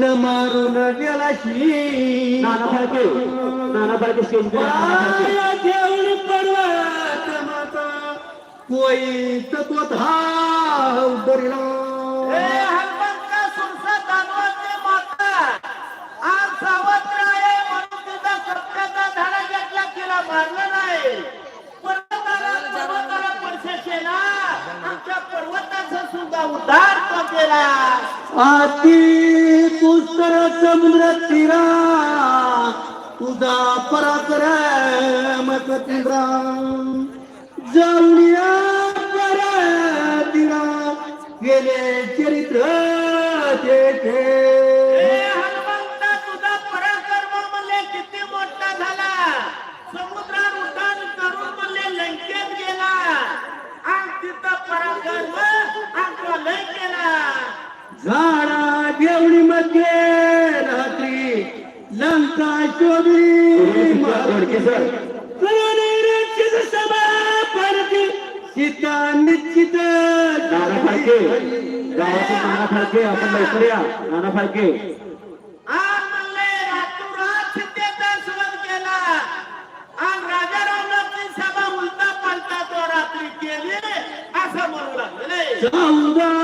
न मारून गेला शी नाना फाळके नाना फाळके स्टेज घेऊन पर्वत माता कोई तो धाव दरिला ए हनुमंत सुरसा दानवाचे माता. आज सावत्र आहे म्हणून तिचा सत्याचा धडा घेतला तिला मारलं नाही. पर्वताला आमच्या पर्वताचा सुद्धा उद्धार तो केला. आती पुस्तर समुद्र तीरा तुझा पराक्रम कतिरा जाऊया परातीरा गेले चरित्र ते झाडा देवळी मध्ये रात्री. लंका शोधली करुणेची सभा परती सीता निश्चित नाना फाळके. गावाचे नाना फाळके आपण लवकर या नाना फाळके. सभा उलटा पालटा तो रात्री केली. असं म्हणू लागले.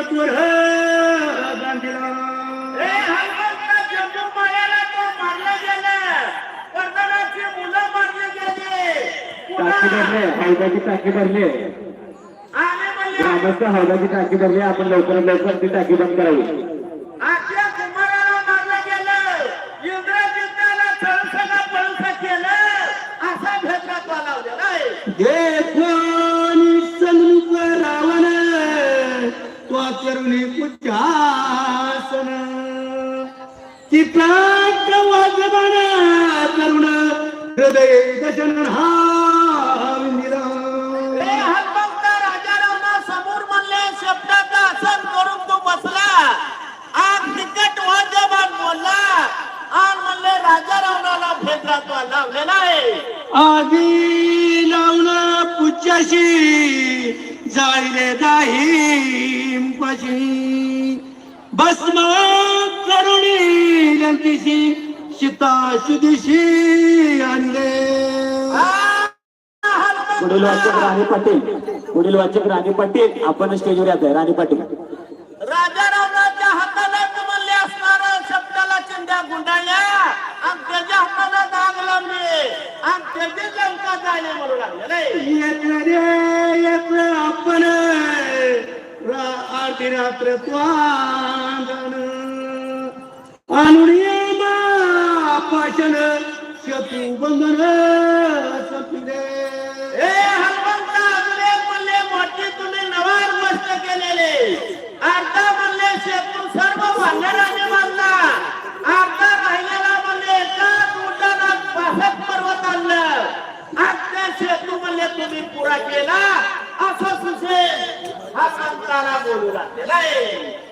पुन्हा हौदाची टाकी भरली. म्हणले ग्रामस्थ हौदाची टाकी भरली आपण लवकरात लवकर ती टाकी बंद करावी. करुणी पुजासन चित्रात वाजवण करुण हृदय दशन हा समोर म्हणले शब्दाचा आसन करून तो बसला. आग तिकट वाद्यमान बोलला. आणि म्हणले राजारावनाला भेदभाव लावलेला आहे. आगी लावून पुच्याशी जाळले दाही लंकीशी सीता शुदीशी आणले. पुढील वाचक राणी पाटील पुढील वाचक राणी पाटील आपण स्टेजवर येत आहे राणी पाटील. राजा रावणाच्या हाताला म्हणले असणार शब्दाला चिंध्या गुंडाळल्या आणि त्याच्या हाताला दाग लावले. आणि त्याची लंका जाणे म्हणू लागले नाही येत रे येत आपण. रा- आरती रात्र पाषण शत्रू बंधन ए हनुमंत अजून म्हणले मोठी तुम्ही नवार गोष्ट केलेले. अर्धा म्हणले शेतून सर्व भांडणाने मारला अर्धा राहिलेला म्हणले एकाच उड्डाणात पासष्ट पर्वत आणलं. आज त्या शेतू म्हणले तुम्ही पुरा केला असं सुशे हा संताला बोलू लागलेला आहे.